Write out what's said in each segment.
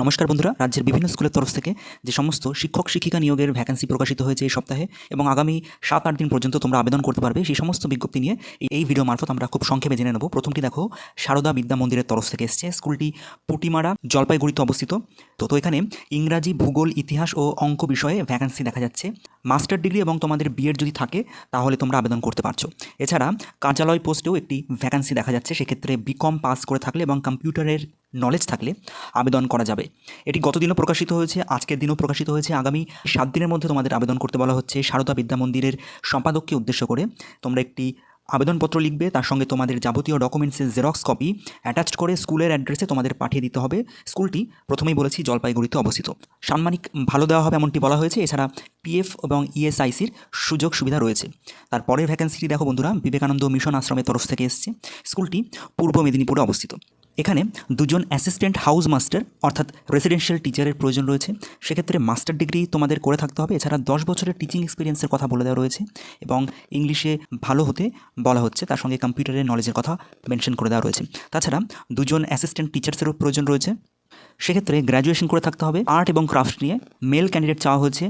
নমস্কার বন্ধুরা, রাজ্যের বিভিন্ন স্কুলের তরফ থেকে যে সমস্ত শিক্ষক, শিক্ষিকা নিয়োগের ভ্যাকেন্সি প্রকাশিত হয়েছে এই সপ্তাহে এবং আগামী সাত, আট দিন পর্যন্ত তোমরা আবেদন করতে পারবে, সেই সমস্ত বিজ্ঞপ্তি নিয়ে এই- ভিডিও মারফত আমরা খুব সংক্ষেপে জেনে নেব। প্রথমটি দেখো, সারদা বিদ্যা মন্দিরের তরফ থেকে এসছে। স্কুলটি পুটিমারা জলপাইগুড়িতে অবস্থিত। তো তো এখানে ইংরাজি, ভূগোল, ইতিহাস ও অঙ্ক বিষয়ে ভ্যাকেন্সি দেখা যাচ্ছে। মাস্টার ডিগ্রি এবং তোমাদের বিএড যদি থাকে, তাহলে তোমরা আবেদন করতে পারছ। এছাড়া কার্যালয় পোস্টেও একটি ভ্যাকেন্সি দেখা যাচ্ছে, সেক্ষেত্রে বিকম পাস করে থাকলে এবং কম্পিউটারের নলেজ থাকলে আবেদন করা যাবে। এটি গতদিনও প্রকাশিত হয়েছে, আজকের দিনও প্রকাশিত হয়েছে। আগামী সাত দিনের মধ্যে তোমাদের আবেদন করতে বলা হচ্ছে সারদা বিদ্যা মন্দিরের সম্পাদককে উদ্দেশ্য করে। তোমরা একটি আবেদনপত্র লিখবে, তার সঙ্গে তোমাদের যাবতীয় ডকুমেন্টসের জেরক্স কপি অ্যাটাচড করে স্কুলের অ্যাড্রেসে তোমাদের পাঠিয়ে দিতে হবে। স্কুলটি প্রথমেই বলেছি জলপাইগুড়িতে অবস্থিত। সাম্মানিক ভালো দেওয়া হবে এমনটি বলা হয়েছে। এছাড়া পিএফ এবং ইএসআইসির সুযোগ সুবিধা রয়েছে। তারপরের ভ্যাকেন্সিটি দেখো বন্ধুরা, বিবেকানন্দ মিশন আশ্রমের তরফ থেকে এসছে। স্কুলটি পূর্ব মেদিনীপুরে অবস্থিত। এখানে দুজন অ্যাসিস্ট্যান্ট হাউস মাস্টার অর্থাৎ রেসিডেন্সিয়াল টিচারের প্রয়োজন রয়েছে। সেক্ষেত্রে মাস্টার ডিগ্রি তোমাদের করে থাকতে হবে। এছাড়া দশ বছরের টিচিং এক্সপিরিয়েন্সের কথা বলে দেওয়া রয়েছে এবং ইংলিশে ভালো হতে বলা হচ্ছে। তার সঙ্গে কম্পিউটারের নলেজের কথা মেনশন করে দেওয়া রয়েছে। তাছাড়া দুজন অ্যাসিস্ট্যান্ট টিচার্সেরও প্রয়োজন রয়েছে। সেক্ষেত্রে গ্র্যাজুয়েশন করে থাকতে হবে। আর্ট এবং ক্রাফট নিয়ে মেল ক্যান্ডিডেট চাওয়া হয়েছে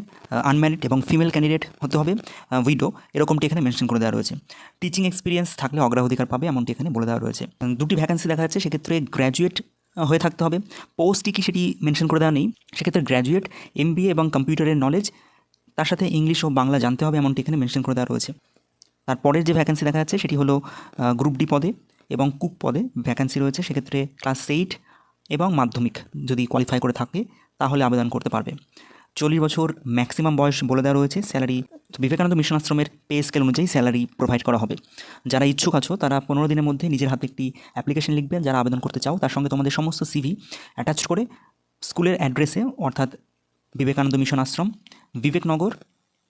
আনম্যারিড এবং ফিমেল ক্যান্ডিডেট হতে হবে উইডো এরকমটি এখানে মেনশন করে দেওয়া রয়েছে। টিচিং এক্সপিরিয়েন্স থাকলে অগ্রাধিকার পাবে এমনটি এখানে বলে দেওয়া রয়েছে। দুটি ভ্যাকেন্সি দেখা যাচ্ছে, সেক্ষেত্রে গ্র্যাজুয়েট হয়ে থাকতে হবে। পোস্টটি কি সেটি মেনশন করে দেওয়া নেই। সেক্ষেত্রে গ্র্যাজুয়েট এমবিএ এবং কম্পিউটারের নলেজ তার সাথে ইংলিশ ও বাংলা জানতে হবে এমনটি এখানে মেনশন করে দেওয়া রয়েছে। তারপরের যে ভ্যাকেন্সি দেখা যাচ্ছে, সেটি হলো গ্রুপ ডি পদে এবং কুক পদে ভ্যাকেন্সি রয়েছে। সেক্ষেত্রে ক্লাস এইট এবং মাধ্যমিক যদি কোয়ালিফাই করে থাকে, তাহলে আবেদন করতে পারবে। চল্লিশ বছর ম্যাক্সিমাম বয়স বলে দেওয়া রয়েছে স্যালারি বিবেকানন্দ মিশন আশ্রমের পে স্কেল অনুযায়ী স্যালারি প্রোভাইড করা হবে। যারা ইচ্ছুক আছো, তারা পনেরো দিনের মধ্যে নিজের হাতে একটি অ্যাপ্লিকেশন লিখবে। যারা আবেদন করতে চাও, তার সঙ্গে তোমাদের সমস্ত সিভি অ্যাটাচ করে স্কুলের অ্যাড্রেসে অর্থাৎ বিবেকানন্দ মিশন আশ্রম, বিবেকনগর,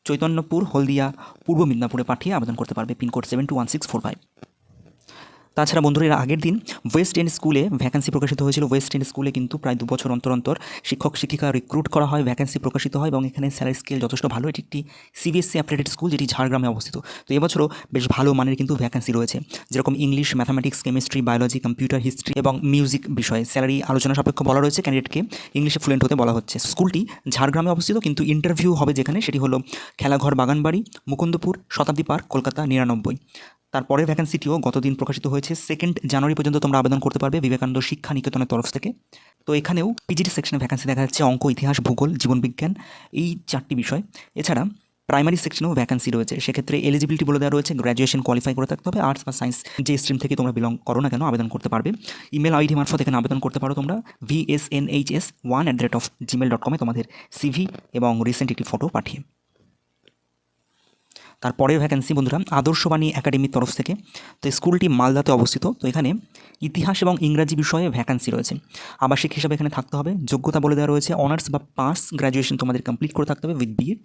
চৈতন্যপুর, হলদিয়া, পূর্ব মিদনাপুরে পাঠিয়ে আবেদন করতে পারবে। Pincode seven two one six four five তাছাড়া বন্ধুরা, এর আগের দিন ওয়েস্ট এন্ড স্কুলে ভ্যাকেন্সি প্রকাশিত হয়েছিল। ওয়েস্ট এন্ড স্কুলে কিন্তু প্রায় দু বছর অন্তর অন্তর শিক্ষক, শিক্ষিকা রিক্রুট করা হয় ভ্যাকেন্সি প্রকাশিত হয় এবং এখানে স্যালারি স্কেল যথেষ্ট ভালো। এটি একটি সিবিএসসি অ্যাপ্রেটেড স্কুল যেটি ঝাড়গ্রামে অবস্থিত। তো এবছরও বেশ ভালো মানের কিন্তু ভ্যাকেন্সি রয়েছে। যেরকম English mathematics chemistry biology computer history এবং মিউজিক বিষয়ে স্যালারি আলোচনা সাপেক্ষ বলা রয়েছে। ক্যান্ডিডেটকে ইংলিশে ফ্লুয়েন্ট হতে বলা হচ্ছে। স্কুলটি ঝাড়গ্রামে অবস্থিত, কিন্তু ইন্টারভিউ হবে যেখানে, সেটি হলো খেলাঘর বাগানবাড়ি, মুকুন্দপুর, শতাব্দী পার্ক, কলকাতা, নিরানব্বই। তারপরের ভ্যাকেন্সিটিও গতদিন প্রকাশিত হয়েছে। সেকেন্ড জানুয়ারি পর্যন্ত তোমরা আবেদন করতে পারবে বিবেকানন্দ শিক্ষা নিকেতনের তরফ থেকে। তো এখানেও পিজিটি সেকশনে ভ্যাকেন্সি দেখা যাচ্ছে অঙ্ক, ইতিহাস, ভূগোল জীবনবিজ্ঞান এই চারটি বিষয়। এছাড়া প্রাইমারি সেকশনেও ভ্যাকেন্সি রয়েছে। সেক্ষেত্রে এলিজিবিলিটি বলে দেওয়া রয়েছে গ্র্যাজুয়েশন কোয়ালিফাই করে থাকতে হবে। আর্টস বা সায়েন্স যে স্ট্রিম থেকে তোমরা বিলং করো না কেন আবেদন করতে পারবে। ইমেল আইডি মারফত এখানে আবেদন করতে পারো তোমরা। VSNHS one at the rate of Gmail dot কমে তোমাদের সিভি এবং রিসেন্ট একটি ফটো পাঠিয়ে। তারপরের ভ্যাকেন্সি বন্ধুরা, আদর্শবাণী একাডেমির তরফ থেকে। তো স্কুলটি মালদাতে অবস্থিত। তো এখানে ইতিহাস এবং ইংরাজি বিষয়ে ভ্যাকেন্সি রয়েছে। আবাসিক হিসাবে এখানে থাকতে হবে। যোগ্যতা বলে দেওয়া রয়েছে অনার্স বা পাস গ্র্যাজুয়েশন তোমাদের কমপ্লিট করে থাকতে হবে উইথ বিএড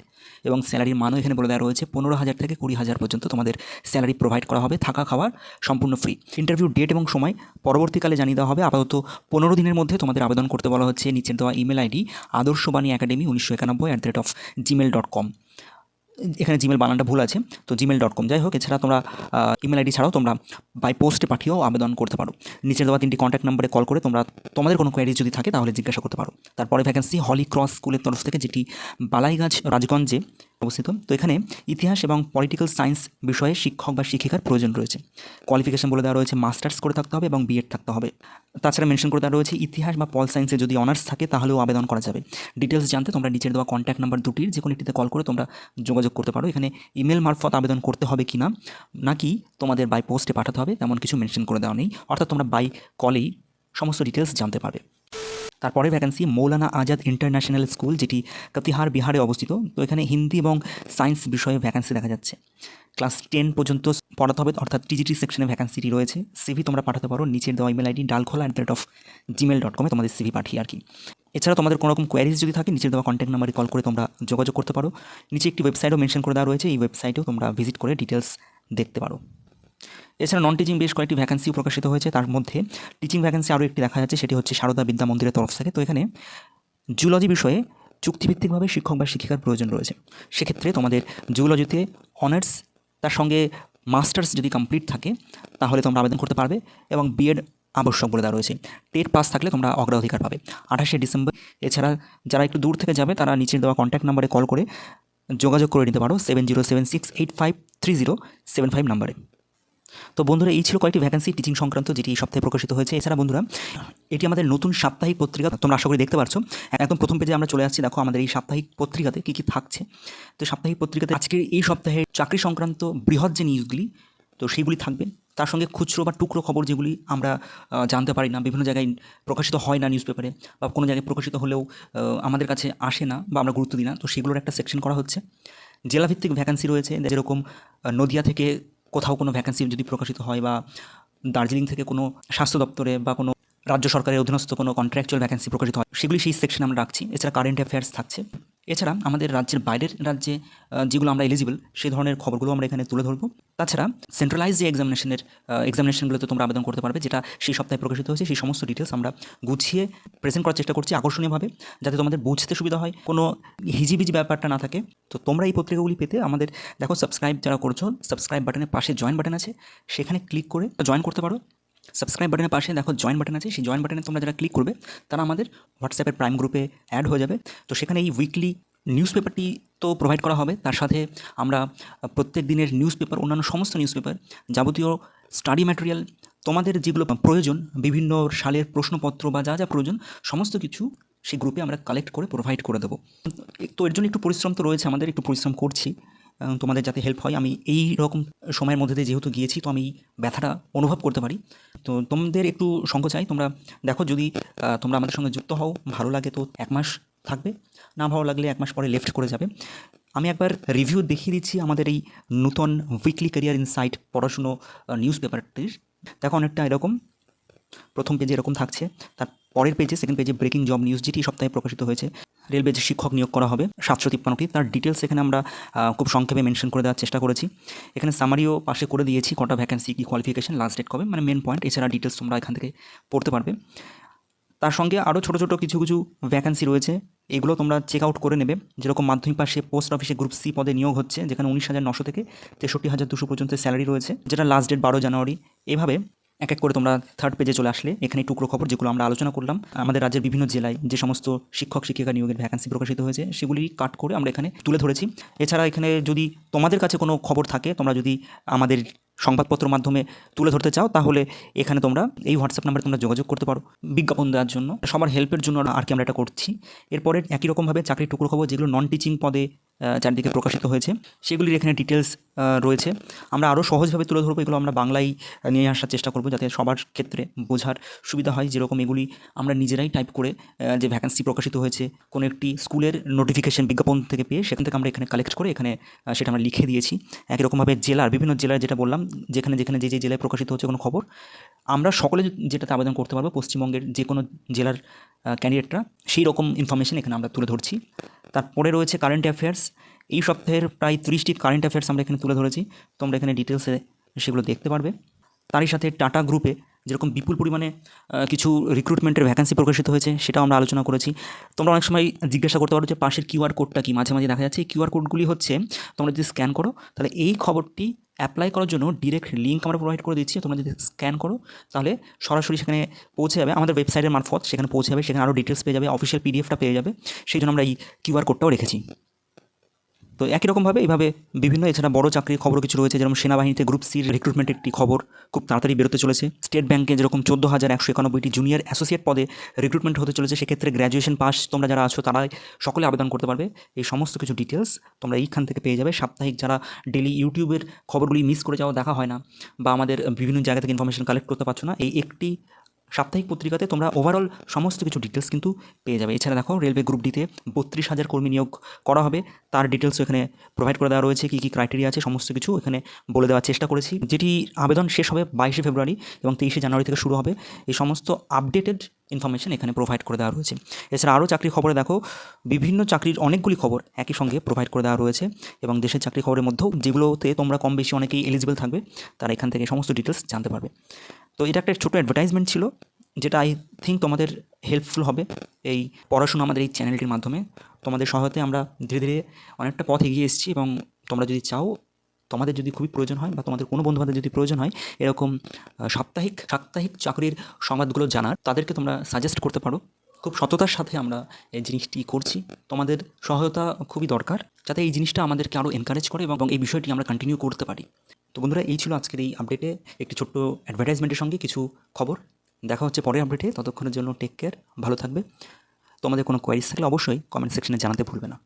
এবং স্যালারির মানও এখানে বলে দেওয়া রয়েছে। পনেরো হাজার থেকে কুড়ি হাজার পর্যন্ত তোমাদের স্যালারি প্রোভাইড করা হবে। থাকা খাওয়ার সম্পূর্ণ ফ্রি ইন্টারভিউ ডেট এবং সময় পরবর্তীকালে জানিয়ে দেওয়া হবে। আপাতত পনেরো দিনের মধ্যে তোমাদের আবেদন করতে বলা হচ্ছে। নিচের দেওয়া ইমেল আইডি আদর্শবাণী একাডেমি উনিশশো একানব্বই at the rate of Gmail dot com এখানে জিমেল বানানটা ভুল আছে, তো জিমেল ডট কম যাই হোক, এছাড়া তোমরা ইমেল আইডি ছাড়াও তোমরা বাই পোস্টে পাঠিয়েও আবেদন করতে পারো। নিচের দেওয়া তিনটি কন্ট্যাক্ট নাম্বারে কল করে তোমরা, তোমাদের কোনো কোয়ারি যদি থাকে তাহলে জিজ্ঞাসা করতে পারো। তারপরে ভ্যাকেন্সি হলি ক্রস স্কুলের তরফ থেকে যেটি বালাইগাছ রাজগঞ্জে অবস্থিত। তো এখানে ইতিহাস এবং পলিটিক্যাল সায়েন্স বিষয়ে শিক্ষক বা শিক্ষিকার প্রয়োজন রয়েছে। কোয়ালিফিকেশন বলে দেওয়া রয়েছে মাস্টার্স করে থাকতে হবে এবং বিএড থাকতে হবে। তাছাড়া মেনশন করে দেওয়া রয়েছে, ইতিহাস বা পল সায়েন্সে যদি অনার্স থাকে তাহলেও আবেদন করা যাবে। ডিটেলস জানতে তোমরা নিচের দেওয়া কন্ট্যাক্ট নাম্বার দুটির যে কোনো একটিতে কল করে তোমরা যোগাযোগ করতে পারো। এখানে ইমেল মারফত আবেদন করতে হবে কি না নাকি তোমাদের বাই পোস্টে পাঠাতে হবে, তেমন কিছু মেনশন করে দেওয়া নেই। অর্থাৎ তোমরা বাই কলেই সমস্ত ডিটেলস জানতে পারবে। তারপরে vacancy Maulana Azad international school যেটি কাতিহার, বিহারে অবস্থিত। তো এখানে হিন্দি এবং সায়েন্স বিষয়ে ভ্যাকেন্সি দেখা যাচ্ছে। ক্লাস টেন পর্যন্ত পড়াতে হবে, অর্থাৎ টিজিটি সেকশনে ভ্যাকেন্সিটি রয়েছে। সিভি তোমরা পাঠাতে পারো, নিচের দেওয়া email ID Dalkhola at the rate of Gmail dot কমে তোমাদের সিভি পাঠিয়ে আর কি। এছাড়া তোমাদের কোনো রকম কোয়ারিজ যদি থাকে, নিচের দেওয়া কন্ট্যাক্ট নাম্বারে কল করে তোমরা যোগাযোগ করতে পারো। নিচে একটি ওয়েবসাইটও মেনশন করে দেওয়া রয়েছে, এই ওয়েবসাইটেও তোমরা ভিজিট করে ডিটেলস দেখতে পারো। এছাড়া নন টিচিং বেশ কয়েকটি ভ্যাকেন্সিও প্রকাশিত হয়েছে, তার মধ্যে টিচিং ভ্যাকেন্সি আরও একটি দেখা যাচ্ছে, সেটি হচ্ছে সারদা বিদ্যা মন্দিরের তরফ থেকে। তো এখানে জুলজি বিষয়ে চুক্তিভিত্তিকভাবে শিক্ষক বা শিক্ষিকার প্রয়োজন রয়েছে। সেক্ষেত্রে তোমাদের জুলজিতে অনার্স তার সঙ্গে মাস্টার্স যদি কমপ্লিট থাকে, তাহলে তোমরা আবেদন করতে পারবে এবং বিএড আবশ্যক বলে দেওয়া রয়েছে টেট পাস থাকলে তোমরা অগ্রাধিকার পাবে। আঠাশে ডিসেম্বর, এছাড়া যারা একটু দূর থেকে যাবে, তারা নিচের দেওয়া কন্ট্যাক্ট নাম্বারে কল করে যোগাযোগ করে নিতে পারো seven zero seven six eight five three zero seven five নাম্বারে তো বন্ধুরা, এই ছিল কয়েকটি ভ্যাকেন্সি টিচিং সংক্রান্ত যেটি এই সপ্তাহে প্রকাশিত হয়েছে। এছাড়া বন্ধুরা, এটি আমাদের নতুন সাপ্তাহিক পত্রিকা, তোমরা আশা করি দেখতে পারছ। একদম প্রথম পেজে আমরা চলে আসছি। দেখো, আমাদের এই সাপ্তাহিক পত্রিকাতে কী কী থাকছে। তো সাপ্তাহিক পত্রিকাতে আজকের এই সপ্তাহে চাকরি সংক্রান্ত বৃহৎ যে নিউজগুলি তো সেইগুলি থাকবে। তার সঙ্গে খুচরো বা টুকরো খবর যেগুলি আমরা জানতে পারি না, বিভিন্ন জায়গায় প্রকাশিত হয় না নিউজ পেপারে বা কোনো জায়গায় প্রকাশিত হলেও আমাদের কাছে আসে না, বা আমরা গুরুত্ব দিই না। তো সেগুলোর একটা সেকশন করা হচ্ছে। জেলাভিত্তিক ভ্যাকান্সি রয়েছে, যেরকম নদিয়া থেকে কোথাও কোনো ভ্যাকেন্সি যদি প্রকাশিত হয় বা দার্জিলিং থেকে কোনো স্বাস্থ্য দপ্তরে বা কোনো রাজ্য সরকারের অধীনস্থ কোনো কন্ট্রাকচুয়াল ভ্যাকেন্সি প্রকাশিত হয় সেগুলি সেই সেকশনে আমরা রাখছি। এছাড়া কারেন্ট অ্যাফেয়ার্স থাকছে। এছাড়া আমাদের রাজ্যের বাইরের রাজ্যে যেগুলো আমরা এলিজিবল সেই ধরনের খবরগুলো আমরা এখানে তুলে ধরবো। তাছাড়া সেন্ট্রালাইজ যে এক্সামিনেশনের এক্সামিনেশনগুলোতে তোমরা আবেদন করতে পারবে, যেটা সেই সপ্তাহে প্রকাশিত হয়েছে, সেই সমস্ত ডিটেলস আমরা গুছিয়ে প্রেজেন্ট করার চেষ্টা করছি আকর্ষণীয়ভাবে, যাতে তোমাদের বুঝতে সুবিধা হয়। কোনো হিজিবিজি ব্যাপারটা না থাকে। তো তোমরা এই পত্রিকাগুলি পেতে আমাদের, দেখো সাবস্ক্রাইব যারা করছ সাবস্ক্রাইব বাটনের পাশে জয়েন বাটন আছে। সেখানে ক্লিক করে জয়েন করতে পারো। সাবস্ক্রাইব বাটনের পাশে দেখো জয়েন বাটন আছে। সেই জয়েন বাটনে তোমরা যারা ক্লিক করবে, তারা আমাদের হোয়াটসঅ্যাপের প্রাইম গ্রুপে অ্যাড হয়ে যাবে। তো সেখানে এই উইকলি নিউজ পেপারটি তো প্রোভাইড করা হবে। তার সাথে আমরা প্রত্যেক দিনের নিউজ পেপার অন্যান্য সমস্ত নিউজ পেপার যাবতীয় স্টাডি ম্যাটেরিয়াল তোমাদের যেগুলো প্রয়োজন, বিভিন্ন সালের প্রশ্নপত্র বা যা যা প্রয়োজন, সমস্ত কিছু সেই গ্রুপে আমরা কালেক্ট করে প্রোভাইড করে দেবো। তো এর জন্য একটু পরিশ্রম তো রয়েছে আমাদের, একটু পরিশ্রম করছি। তোমাদের যাতে হেল্প হয়, আমি এই রকম সময়ের মধ্যে দিয়ে যেহেতু গিয়েছি, তো আমি ব্যথাটা অনুভব করতে পারি। তো তোমাদের একটু সঙ্গ চাই, তোমরা দেখো যদি তোমরা আমাদের সঙ্গে যুক্ত হও, ভালো লাগে তো এক মাস থাকবে, না ভালো লাগলে এক মাস পরে লেফট করে যাবে। আমি একবার রিভিউ দেখিয়ে দিচ্ছি আমাদের এই নূতন উইকলি ক্যারিয়ার ইনসাইট পড়াশুনো নিউজ পেপারটির দেখো অনেকটা এরকম। প্রথম পেজে এরকম থাকছে। তার পরের পেজে সেকেন্ড পেজে ব্রেকিং জব নিউজ যেটি সপ্তাহে প্রকাশিত হয়েছে রেলওয়ে যে শিক্ষক নিয়োগ করা হবে সাতশো তিপ্পান্নটি। তার ডিটেলস এখানে আমরা খুব সংক্ষেপে মেনশন করে দেওয়ার চেষ্টা করেছি। এখানে সামারিও পাশে করে দিয়েছি কটা ভ্যাকেন্সি কি কোয়ালিফিকেশন লাস্ট ডেট কবে মানে মেন পয়েন্ট এছাড়া ডিটেলস তোমরা এখান থেকে পড়তে পারবে। তার সঙ্গে আরও ছোটো ছোটো কিছু কিছু ভ্যাকেন্সি রয়েছে। এগুলো তোমরা চেক আউট করে নেবে। যেরকম মাধ্যমিক পাশে পোস্ট অফিসে গ্রুপ সি পদে নিয়োগ হচ্ছে, যেখানে উনিশ হাজার নশো থেকে তেষট্টি হাজার দুশো পর্যন্ত স্যালারি রয়েছে, যেটা লাস্ট ডেট বারো জানুয়ারি। এভাবে এক এক করে তোমরা থার্ড পেজে চলে আসলে। এখানে টুকরো খবর যেগুলো আমরা আলোচনা করলাম, আমাদের রাজ্যের বিভিন্ন জেলায় যে সমস্ত শিক্ষক, শিক্ষিকা নিয়োগের ভ্যাকেন্সি প্রকাশিত হয়েছে, সেগুলি কাট করে আমরা এখানে তুলে ধরেছি। এছাড়া এখানে যদি তোমাদের কাছে কোনো খবর থাকে, তোমরা যদি আমাদের সংবাদপত্র মাধ্যমে তুলে ধরতে চাও, তাহলে এখানে তোমরা এই হোয়াটসঅ্যাপ নাম্বারে তোমরা যোগাযোগ করতে পারো বিজ্ঞাপন দেওয়ার জন্য। সবার হেল্পের জন্য আর কি আমরা এটা করছি। এরপরে একই রকমভাবে চাকরির টুকরো খবর যেগুলো নন টিচিং পদে চারদিকে প্রকাশিত হয়েছে। সেগুলির এখানে ডিটেলস রয়েছে। আমরা আরও সহজভাবে তুলে ধরবো এগুলো আমরা বাংলায় নিয়ে আসার চেষ্টা করব যাতে সবার ক্ষেত্রে বোঝার সুবিধা হয়। যেরকম এগুলি আমরা নিজেরাই টাইপ করে যে ভ্যাকেন্সি প্রকাশিত হয়েছে, কোনো একটি স্কুলের নোটিফিকেশন বিজ্ঞাপন থেকে পেয়ে সেখান থেকে আমরা এখানে কালেক্ট করে এখানে সেটা আমরা লিখে দিয়েছি। একই রকমভাবে জেলার, বিভিন্ন জেলার যেটা বললাম, যেখানে যেখানে যে যে জেলায় প্রকাশিত হচ্ছে কোনো খবর, আমরা সকলে যেটাতে আবেদন করতে পারব, পশ্চিমবঙ্গের যে কোনো জেলার ক্যান্ডিডেটরা সেই রকম ইনফরমেশন এখানে আমরা তুলে ধরছি। তারপরে রয়েছে কারেন্ট অ্যাফেয়ার্স এই সপ্তাহের প্রায় তিরিশটি কারেন্ট অ্যাফেয়ার্স আমরা এখানে তুলে ধরেছি। তোমরা এখানে ডিটেলসে সেগুলো দেখতে পারবে। তারই সাথে টাটা গ্রুপে যেরকম বিপুল পরিমাণে কিছু রিক্রুটমেন্টের ভ্যাকেন্সি প্রকাশিত হয়েছে, সেটাও আমরা আলোচনা করেছি। তোমরা অনেক সময় জিজ্ঞাসা করতে পারো যে পাশের কিউআর কোডটা কি? মাঝে মাঝে দেখা যাচ্ছে এই কিউআর কোডগুলি হচ্ছে, তোমরা যদি স্ক্যান করো, তাহলে এই খবরটি অ্যাপ্লাই করার জন্য ডিরেক্ট লিঙ্ক আমরা প্রোভাইড করে দিচ্ছি। তোমরা যদি স্ক্যান করো, তাহলে সরাসরি সেখানে পৌঁছে যাবে। আমাদের ওয়েবসাইটের মারফত সেখানে পৌঁছে যাবে, সেখানে আরও ডিটেলস পেয়ে যাবে অফিসিয়াল পিডিএফটা পেয়ে যাবে। সেই জন্য আমরা এই কিউআর কোডটাও রেখেছি। তো একই রকমভাবে এইভাবে বিভিন্ন, এছাড়া বড় চাকরির খবর কিছু রয়েছে, যেরকম সেনাবাহিনীতে গ্রুপ সির রিক্রুটমেন্টের একটি খবর খুব তাড়াতাড়ি বেরোতে চলেছে। স্টেট ব্যাংকে যেরকম চোদ্দ হাজার একশো একানব্বইটি জুনিয়র অ্যাসোসিয়েট পদে রিক্রুটমেন্ট হতে চলেছে, সেক্ষেত্রে গ্র্যাজুয়েশন পাস তোমরা যারা আছো, তারাই সকলে আবেদন করতে পারবে। এই সমস্ত কিছু ডিটেলস তোমরা এইখান থেকে পেয়ে যাবে। সাপ্তাহিক যারা ডেলি ইউটিউবের খবরগুলি মিস করে যাওয়া দেখা হয় না, বা আমাদের বিভিন্ন জায়গা থেকে ইনফরমেশন কালেক্ট করতে পারছ না, এই একটি সাপ্তাহিক পত্রিকাতে তোমরা ওভারঅল সমস্ত কিছু ডিটেলস কিন্তু পেয়ে যাবে। এছাড়া দেখো রেলওয়ে গ্রুপ ডিতে বত্রিশ হাজার কর্মী নিয়োগ করা হবে। তার ডিটেলস এখানে প্রোভাইড করে দেওয়া রয়েছে, কী কী ক্রাইটেরিয়া আছে, সমস্ত কিছু এখানে বলে দেওয়ার চেষ্টা করেছি। যেটি আবেদন শেষ হবে বাইশে ফেব্রুয়ারি এবং তেইশে জানুয়ারি থেকে শুরু হবে। এই সমস্ত আপডেটেড ইনফরমেশন এখানে প্রোভাইড করে দেওয়া রয়েছে। এছাড়া আরও চাকরির খবরে দেখো, বিভিন্ন চাকরির অনেকগুলি খবর একই সঙ্গে প্রোভাইড করে দেওয়া রয়েছে এবং দেশের চাকরি খবরের মধ্যেও যেগুলোতে তোমরা কম বেশি অনেকেই এলিজিবল থাকবে, তারা এখান থেকে সমস্ত ডিটেলস জানতে পারবে। তো এটা একটা ছোটো অ্যাডভার্টাইজমেন্ট ছিল, যেটা আই থিঙ্ক তোমাদের হেল্পফুল হবে এই পড়াশোনা আমাদের এই চ্যানেলটির মাধ্যমে। তোমাদের সহায়তায় আমরা ধীরে ধীরে অনেকটা পথ এগিয়ে এসেছি এবং তোমরা যদি চাও তোমাদের যদি খুবই প্রয়োজন হয় বা তোমাদের কোনো বন্ধুবান্ধব যদি প্রয়োজন হয়, এরকম সাপ্তাহিক সাপ্তাহিক চাকরির সংবাদগুলো জানার, তাদেরকে তোমরা সাজেস্ট করতে পারো। খুব সততার সাথে আমরা এই জিনিসটি করছি। তোমাদের সহায়তা খুবই দরকার, যাতে এই জিনিসটা আমাদেরকে আরও এনকারেজ করে এবং এই বিষয়টি আমরা কন্টিনিউ করতে পারি। তো বন্ধুরা, এই ছিল আজকের এই আপডেটে একটি ছোট্ট অ্যাডভার্টাইজমেন্টের সঙ্গে কিছু খবর। দেখা হচ্ছে পরের আপডেটে ততক্ষণের জন্য টেক কেয়ার ভালো থাকবে। তোমাদের কোনো কোয়ারিজ থাকলে অবশ্যই কমেন্ট সেকশনে জানাতে ভুলবে না।